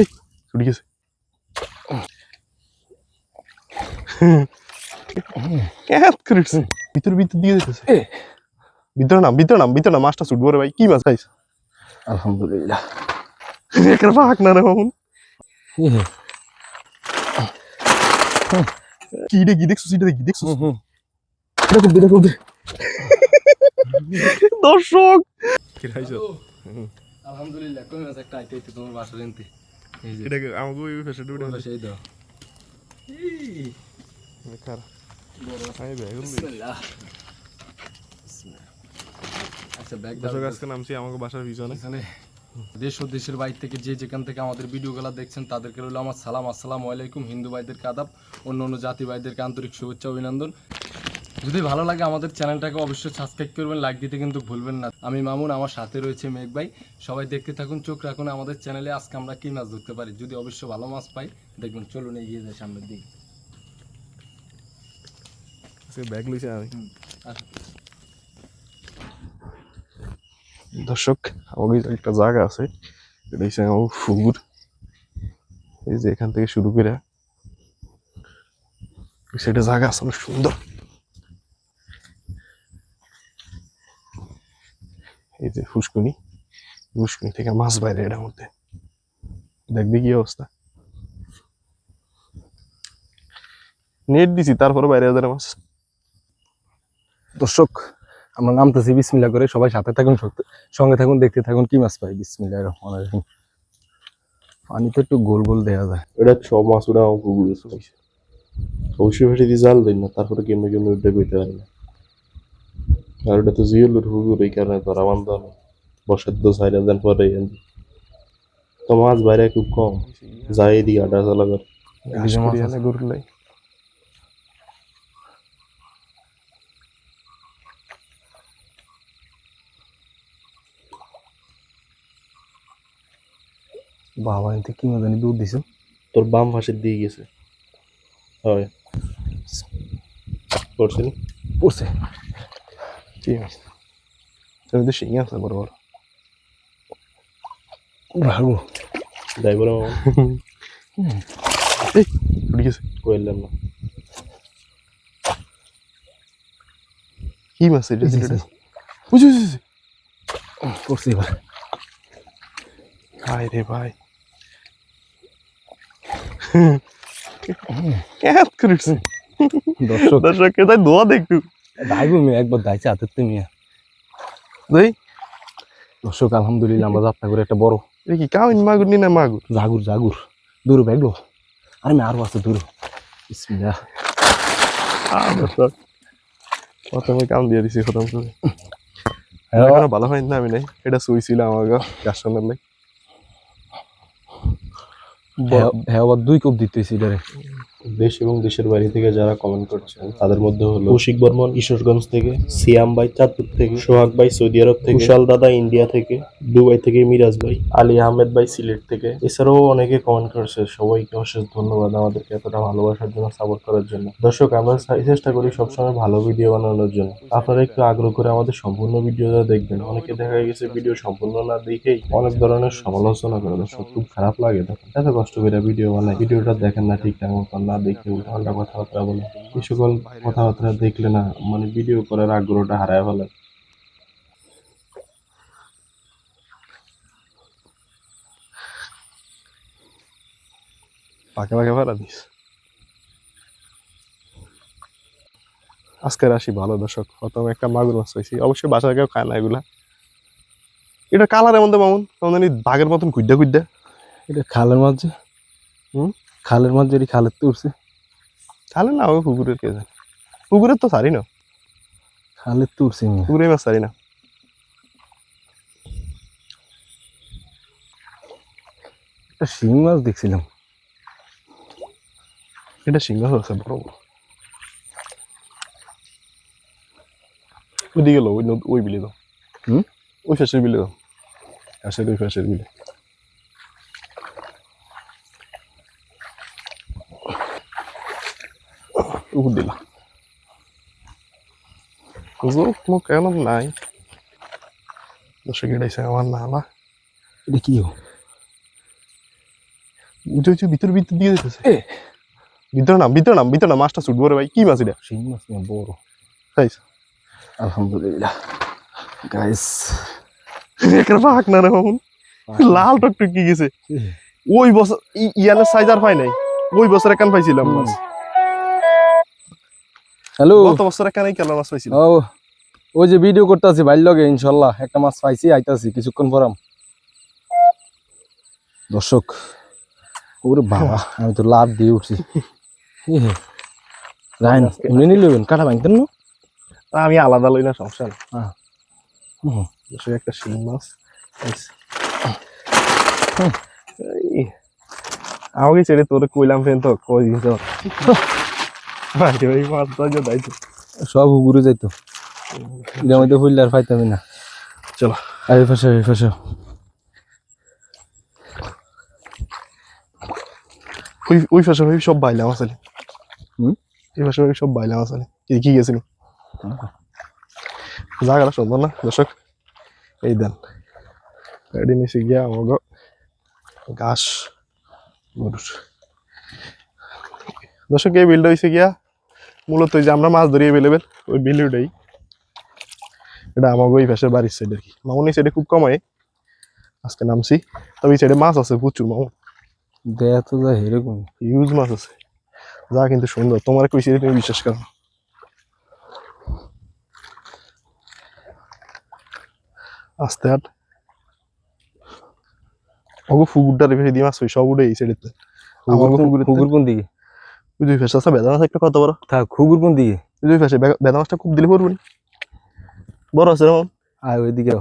এই ছুটি গেছে। ভিতর ভিতর দিয়ে ভিতরে নাম ভিতরে নাম ভিতরে নাম। মাছটা ছুটবো রে ভাই কি মাছ খাইছ? আলহামদুলিল্লাহ। ভাগ না রে মামুন। কি রে কি দেখছ সেটা কি দেখছ দেখো দেখো দর্শক। কি খাইছো? আলহামদুলিল্লাহ কই মাছ একটা আইতে আইতে তোমার বাসা রেনতে এই যে। আমাকে ওই ফেসে ডুবে ওই সেই দাও। খারাপ আমি ব্যাগ বিসমিল্লাহ। আচ্ছা ব্যাগ দাও। আজকে নামছি আমাকে বাসার পিছনে। এখানে দেশ ও দেশের বাইরে থেকে যে যেখান থেকে আমাদের ভিডিও ভিডিওগুলো দেখছেন তাদেরকে রইল আমার সালাম। আসসালামু আলাইকুম হিন্দু ভাইদেরকে আদাব অন্য অন্য জাতি ভাইদেরকে আন্তরিক শুভেচ্ছা অভিনন্দন। যদি ভালো লাগে আমাদের চ্যানেলটাকে অবশ্যই সাবস্ক্রাইব করবেন লাইক দিতে কিন্তু ভুলবেন না। আমি মামুন আমার সাথে রয়েছে মেঘ ভাই। সবাই দেখতে থাকুন চোখ রাখুন আমাদের চ্যানেলে। আজকে আমরা কি মাছ ধরতে পারি? যদি অবশ্যই ভালো মাছ পাই দেখবেন চলুন এগিয়ে যায় সামনের দিকে। আজকে ব্যাগ লইছে আমি। দর্শক আমাকে একটা জায়গা আছে। এটা হচ্ছে আমার ফুগুর। এই যে এখান থেকে শুরু করে সেটা জায়গা আছে অনেক সুন্দর। এই যে ফুসকুনি ফুসকুনি থেকে মাছ বাইরে এটার মধ্যে। দেখবি কি অবস্থা? নেট দিছি তারপরে বাইরে যাবে মাছ। দর্শক আমরা নামতেছি বিসমিল্লা করে সবাই সাথে থাকুন সঙ্গে থাকুন দেখতে থাকুন কি মাছ পাই? বিসমিল্লা রহমান রহিম। পানি তো একটু গোল গোল দেওয়া যায়। এটা সব মাছ ওটা অবশ্যই ভাষা দিয়ে জাল দিই না তারপরে কেমনে কেমনে ওটা কইতে পারি না। আর ওটা তো জিওলোর পুকুর এই কারণে তো রামান দাও না বসার দো সাইড দেন পরে এনে। তো মাছ বাইরে খুব কম যায় এদিকে আটা চালা করে ঘাস করি আনে গরুলাই বাবা এতে কি জানি দুধ দিছো তোর বাম পাশের দিয়ে গেছে হয় করছে নি পড়ছে ঠিক আছে তুমি তো শিঙে আছে বড় বড় ভালো ড্রাইভার এই উঠে গেছে কইলাম না কি মাছ এটা এই যে, এটা বুঝি বুঝি পড়ছে এবার ভাই রে ভাই ক্যাত করেছে দর্শক দর্শক কে তাই দোয়া দে একটু দাইবো মেয়ে একবার দাইছে হাতের তো মেয়ে। দেই। দর্শক আলহামদুলিল্লাহ আমরা যাত্রা করে একটা বড় এটা কি কামিন মাগুর নি না মাগুর? জাগুর জাগুর। দূর ব্যাগলো আরে মেয়ে আরও আছে দূর। বিসমিল্লাহ। প্রথমে কাম দিয়ে দিছি খতম করে। এখনও ভালো হয় না আমি নাই এটা শুইছিল আমার গাছ সামনের লাই হ্যাঁ আবার দুই কোপ দিতেছি এটারে দেশ এবং দেশের বাইরে থেকে যারা কমেন্ট করছেন তাদের মধ্যে হলো কৌশিক বর্মন ঈশ্বরগঞ্জ থেকে সিয়াম ভাই চাঁদপুর থেকে সোহাগ ভাই সৌদি আরব থেকে কুশাল দাদা ইন্ডিয়া থেকে দুবাই থেকে মিরাজ ভাই আলী আহমেদ ভাই সিলেট থেকে। এছাড়াও অনেকে কমেন্ট করছে সবাইকে অশেষ ধন্যবাদ আমাদেরকে এতটা ভালোবাসার জন্য সাপোর্ট করার জন্য। দর্শক আমরা চেষ্টা করি সবসময় ভালো ভিডিও বানানোর জন্য। আপনারা একটু আগ্রহ করে আমাদের সম্পূর্ণ ভিডিওটা দেখবেন। অনেকে দেখা গেছে ভিডিও সম্পূর্ণ না দেখেই অনেক ধরনের সমালোচনা করে দর্শক খুব খারাপ লাগে তখন। এত কষ্ট করে ভিডিও বানায় ভিডিওটা দেখেন না ঠিকঠাক মতো না। দেখে উল্টাপাল্টা কথাবার্তা বলে। এই সকল কথাবার্তা দেখলে না মানে ভিডিও করার আগ্রহটা হারায় ফেলে। পাকে পাকে ফেলা দিস। আজকে রাশি ভালো দর্শক প্রথম একটা মাগুর মাছ পাইছি। অবশ্যই বাসায় কেউ খায় না এগুলা। এটা কালারের মধ্যে মামুন বাঘের মতন কুইডা কুইডা এটা খালের মাঝে হুম? খালের মাঝে যদি খালের তো উঠছে? তাহলে না ওই পুকুরের কে জানে। পুকুরের তো সারি না। খালের তো উঠছে। পুকুরে মাছ সারি না। একটা শিং মাছ দেখছিলাম। এটা সিংহ আছে বড় বড়। ওইদিকে গেলো ওই ওই বিলে দাও। হুম? ওই ফ্যাসের বিলে দাও। ফ্যাসের ওই ফ্যাসের বিলে। উপর দিলা বুঝলো কোনো কেন নাই দর্শক এটাইছে আমার নালা এটা কি উঁচু উঁচু ভিতরে ভিতর দিয়ে দিতেছে ভিতরে নাম ভিতরে নাম ভিতরে নাম মাছটা ছুটবো রে ভাই কি মাছ এটা শিং মাছ না বড় খাইছ আলহামদুলিল্লাহ গাইস একটা পাক না রে মামুন লাল টকটক গেছে ওই বছর ইয়ানের সাইজ আর পাই নাই ওই বছর একান পাইছিলাম মাছ হ্যালো গত বছর একানেই কেলা মাছ পাইছিলাম ও ওই যে ভিডিও করতেছি বাইর লগে ইনশাল্লাহ। একটা মাছ পাইছি আইতাছি কিছুক্ষণ পরাম। দর্শক ওরে বাবা আমি তো লাভ দিয়ে উঠছি। রাইন এমনি নিলে কাটা ভাঙতেন না? আমি আলাদা লই না সমস্যা নেই। হ্যাঁ। একটা শিং মাছ এই, আমাকে ছেড়ে তোর কইলাম ফেন তো কই দিন ভাই ওই মাছ তো দাইতো সব ঘুরে যাইতো। এটার মধ্যে ফুললে আর পাইতামি না। চলো। আর এই পাশে এই পাশে ওই ওই পাশে ওই সব বাইলাম আসলে। হুম? এই পাশে সব বাইলাম আসলে। কি কি গেছিলি? জায়গাটা সুন্দর না দর্শক এই দেন। রেডি নিচে গিয়া আমাকে ঘাস দর্শক এই বিলটা হয়েছে গিয়া মূলত যে আমরা মাছ ধরি এভেলেবেল ওই বিলটাই এটা আমাকে ওই পাশের বাড়ির সাইড আর কি মামুন এই সাইডে খুব কমায় আজকে নামছি। তবে এই সাইডে মাছ আছে প্রচুর মামুন। দেয়া তো যায় এরকম হিউজ মাছ আছে। যা কিন্তু সুন্দর। তোমার কইছি তুমি বিশ্বাস করো আস্তে হাট। ওগো ফুগুরটার ভেবে দিয়ে মাছ ওই সব উঠে এই সাইডেতে ফুগুরের খুগুর কোন দিকে? দুই ফেসা আছে বেদা মাছ একটা কত বড় থাক খুগুর কোন দিকে ওই দুই ফেসে বেদা মাছটা খুব দিলে পড়ব নি বড় আছে রে আয় ওইদিকে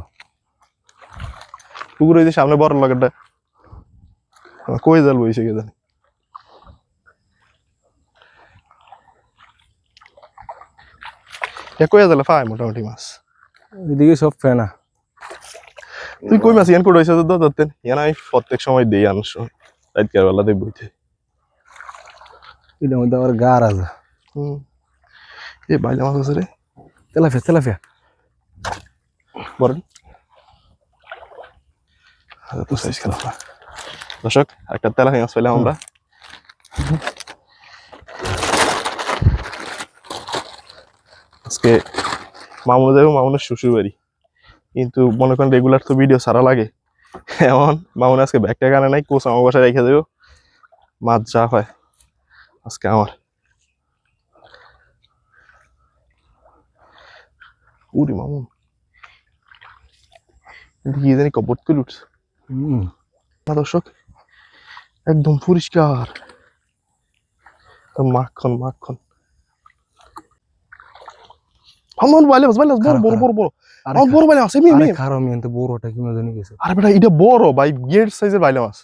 পুকুর ওই যে সামনে বড় লাগাটা কই জাল বইছে কে জানি। কই জালে? ফাই মোটামুটি মাছ। ওইদিকে সব ফেনা। তুই কই মাছ? ইয়ান করে ধরতেন ইয়ান আমি প্রত্যেক সময় দেই আনস রাতকার বেলাতে বইতে। এটার মধ্যে আবার গার আছে হুম এ বাইলা মাছ আছে রে তেলাফিয়া তেলাফিয়া বলেন তো সাইজ খারাপ না দর্শক একটা তেলা মাছ পেলাম আমরা আজকে মামুন যাব মামুনের শ্বশুর বাড়ি কিন্তু মনে করেন রেগুলার তো ভিডিও সারা লাগে এমন মামুন আজকে ব্যাগটা কানে নাই কোচ আমার বাসায় রেখে দেবো মাছ যা হয় আজকে আমার উরি মামুন কি জানি কপট তুলে উঠছে দর্শক একদম পরিষ্কার মাখন মাখন আমার বাইলে বাইলে বড় বড় বড় বড় আমার বড় বাইলে এমনি এমনি খারাপ আমি এনতে বড়টা কি মজা গেছে আরে বেটা এটা বড় ভাই গেট সাইজের বাইলে মাছ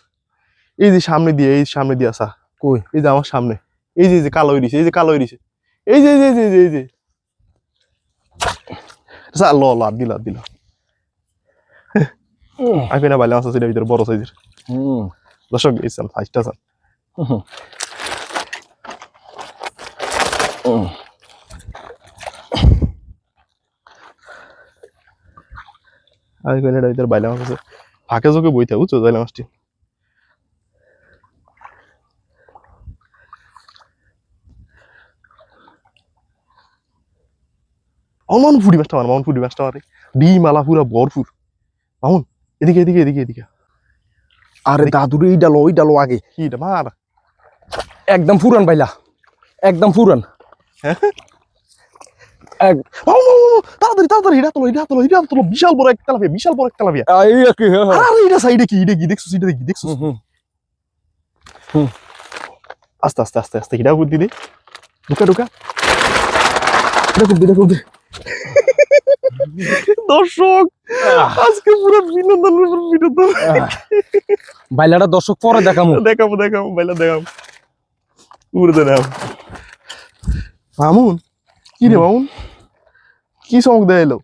এই যে সামনে দিয়ে এই সামনে দিয়ে আসা কই এই যে আমার সামনে এই যে এই যে কালো হয়ে এই যে কালো দিছে। এই যে এই যে এই যে এই যে আচ্ছা ল ল দিল দিল। আমি না মাছ আছে এটার ভিতরে বড় সাইজের হুম দর্শক এই চাল ফাইভটা। হুম। আমি ভিতরে বাইলে মাছ আছে। ফাঁকে চোখে বইতে বুঝছ? বাইলে মাছটি। অমন ফুটি মাছটা মার মামুন ফুটি মাছটা মারে ডিম আলা পুরা ভরপুর। মামুন এদিকে এদিকে এদিকে এদিকে। আরে দাদুর এই ডালো ওই ডালো আগে। কি এটা মার। একদম ফুরান বাইলা একদম ফুরান হ্যাঁ? এক মামুন মামুন, মামুন, তাড়াতাড়ি তাড়াতাড়ি এটা তোলো এটা তোলো এটা তোলো বিশাল বড় লাফিয়া বিশাল বড় একটা লাফিয়া আর কি হ্যাঁ, হ্যাঁ। আরে এটা সাইডে কি এটা কি দেখছ এটা কি দেখছ। আস্তে আস্তে আস্তে আস্তে হিডা বুদ্ধি দে। ঢুকা ঢুকা। এটা খুব এটা খুব দর্শক আজকে পুরো বিনোদন আহ। বাইলাটা দর্শক পরে দেখামু। দেখাবো দেখাবো বাইলা দেখাবো পুরো দেখাবো মামুন কি রে মামুন? কি চমক দেয় এলো?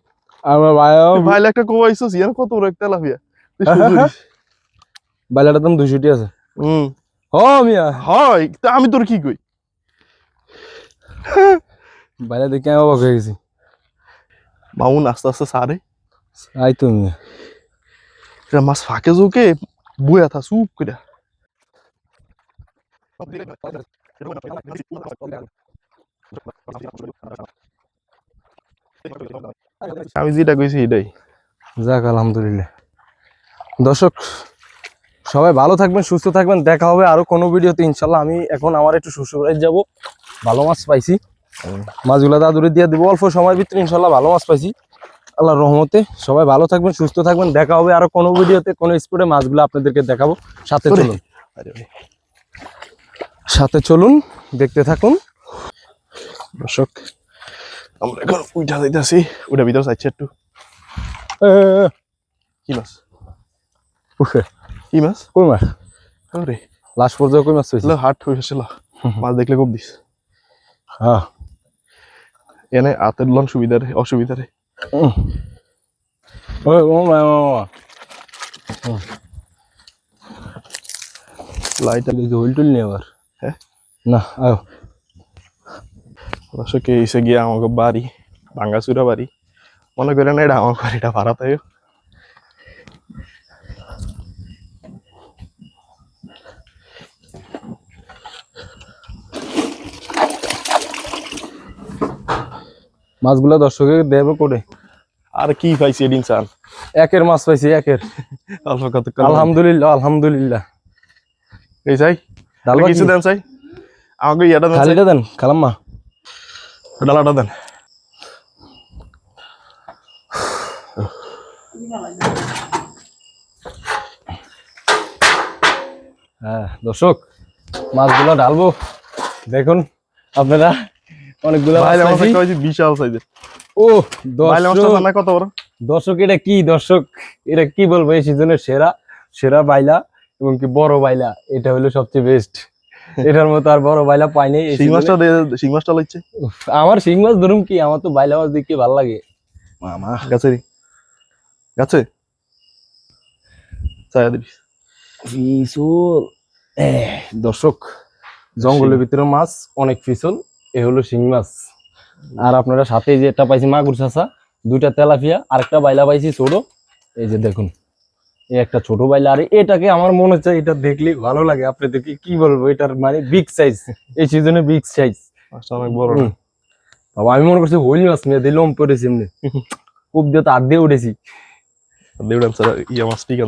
আমার ভাই ভাইলা একটা কোয়াইছো ইয়ার কত বড় একটা লাফিয়া। হ্যাঁ। দাম দুইশোটি আছে। হুম। ও মিয়া। হয় তা আমি তোর কি কই? বাইলা দেখে আমি অবাক হয়ে গেছি। মামুন আস্তে আস্তে সারে। আই তো মাছ ফাঁকে ঝুঁকে বইয়া থা চুপ করে। আমি যেটা কইছি এটাই। যাক আলহামদুলিল্লাহ। দর্শক সবাই ভালো থাকবেন সুস্থ থাকবেন। দেখা হবে আরও কোনো ভিডিওতে ইনশাল্লাহ। আমি এখন আমার একটু শ্বশুরবাড়ি যাব। ভালো মাছ পাইছি। মাছগুলো দাদুরে দিয়ে দেবো। অল্প সময়ের ভিতরে ইনশাল্লাহ ভালো মাছ পাইছি। আল্লাহর রহমতে সবাই ভালো থাকবেন সুস্থ থাকবেন। দেখা হবে আরও কোনো ভিডিওতে কোনো স্পটে মাছগুলো আপনাদেরকে দেখাবো। সাথে চলুন। সাথে চলুন দেখতে থাকুন। দর্শক আমরা এখন উইটা যাইতেছি। ওইটা ভিতরে চাইছি একটু। কি মাছ? কি মাছ? কই মাছ? আরে। লাস্ট পর্যায়ে কই মাছ পাইছি লো হাট হয়ে গেছিল মাছ দেখলে খুব দিস। হ্যাঁ। এনে হাতের লন সুবিধা রে অসুবিধা রে ওই, ও মা, ও মা। লাইট হুইল টুল নিয়ে আবার। হ্যাঁ? না আয় দর্শক এসে গিয়ে আমাকে বাড়ি ভাঙ্গাচুরা বাড়ি। মনে করেন এটা আমার বাড়িটা ভাড়া তাই মাছগুলা দর্শকের দেবে করে। আর কি পাইছি এদিন চান একের মাছ পাইছি একের। অল্প কত আলহামদুলিল্লাহ আলহামদুলিল্লাহ। এই চাই ডাল কিছু দেন চাই। আমাকে ইয়াটা দেন। খালিটা দেন খালাম্মা। ডালাটা দেন। হ্যাঁ দর্শক মাছগুলো ঢালবো। দেখুন আপনারা অনেকগুলো বিশাল সাইজের। ও দর্শক। জানা কত বড়? দর্শক এটা কি দর্শক? এটা কি বলব? এই সিজনের সেরা সেরা বাইলা এবং কি বড় বাইলা এটা হলো সবচেয়ে বেস্ট এটার মতো আর বড় বাইলা শিং মাছটা শিং মাছটা আমার শিং মাছ ধরুন কি? আমার তো বাইলা মাছ দেখতে ভালো লাগে। মামা গাছে? দর্শক জঙ্গলের ভিতরে মাছ অনেক ফিসল। এ হলো শিং মাছ। আর আপনারা সাথে যে একটা পাইছি মাগুর চাষা দুইটা তেলাপিয়া আরেকটা বাইলা পাইছি ছোট এই যে দেখুন এই একটা ছোট বাইলা। আর এটাকে আমার মনে হচ্ছে এটা দেখলে ভালো লাগে। আপনাদেরকে কি বলব এটার মানে বিগ সাইজ এই সিজনে বিগ সাইজ অনেক বড় বাবা আমি মনে করছি হইল মাছ মেয়ে দিলাম পড়েছি এমনি খুব দিয়ে তো আট দিয়ে উঠেছি। ইয়া মাছ ঠিক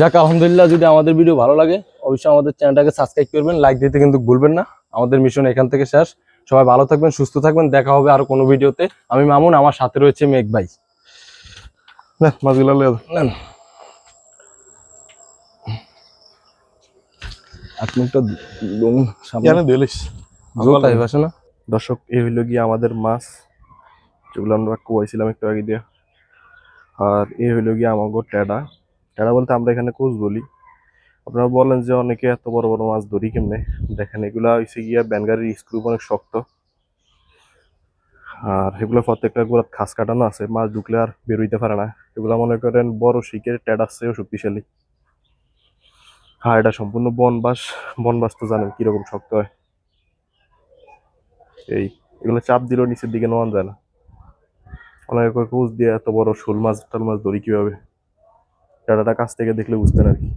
যাক আলহামদুলিল্লাহ যদি আমাদের ভিডিও ভালো লাগে অবশ্যই আমাদের চ্যানেলটাকে সাবস্ক্রাইব করবেন। লাইক দিতে কিন্তু ভুলবেন না। আমাদের মিশন এখান থেকে শেষ। সবাই ভালো থাকবেন সুস্থ থাকবেন। দেখা হবে আর কোনো ভিডিওতে। আমি মামুন আমার সাথে রয়েছে মেঘ ভাই। মাছগুলো দর্শক এই হইল গিয়ে আমাদের মাছ যেগুলো আমরা কুয়াইছিলাম একটু আগে দিয়ে। আর এই হইল গিয়ে আমাগো টেডা। টেডা বলতে আমরা এখানে কোচ বলি। আপনারা বলেন যে অনেকে এত বড় বড় মাছ ধরি কেমনে? দেখেন, এগুলা হইছে গিয়া ব্যানগাড়ির স্ক্রু অনেক শক্ত। আর এগুলো প্রত্যেকটা গোড়াত খাস কাটানো আছে, মাছ ঢুকলে আর বেরোইতে পারে না। এগুলা মনে করেন বড় শিখের টেডার চেয়েও শক্তিশালী। হ্যাঁ এটা সম্পূর্ণ বনবাস বনবাস তো জানেন কীরকম শক্ত হয়। এই, এগুলো চাপ দিলেও নিচের দিকে নেওয়া যায় না। অনেক কোচ দিয়ে এত বড় শোল মাছ টাল মাছ ধরি কীভাবে? ডাটাটা কাছ থেকে দেখলে বুঝতেন আর কি।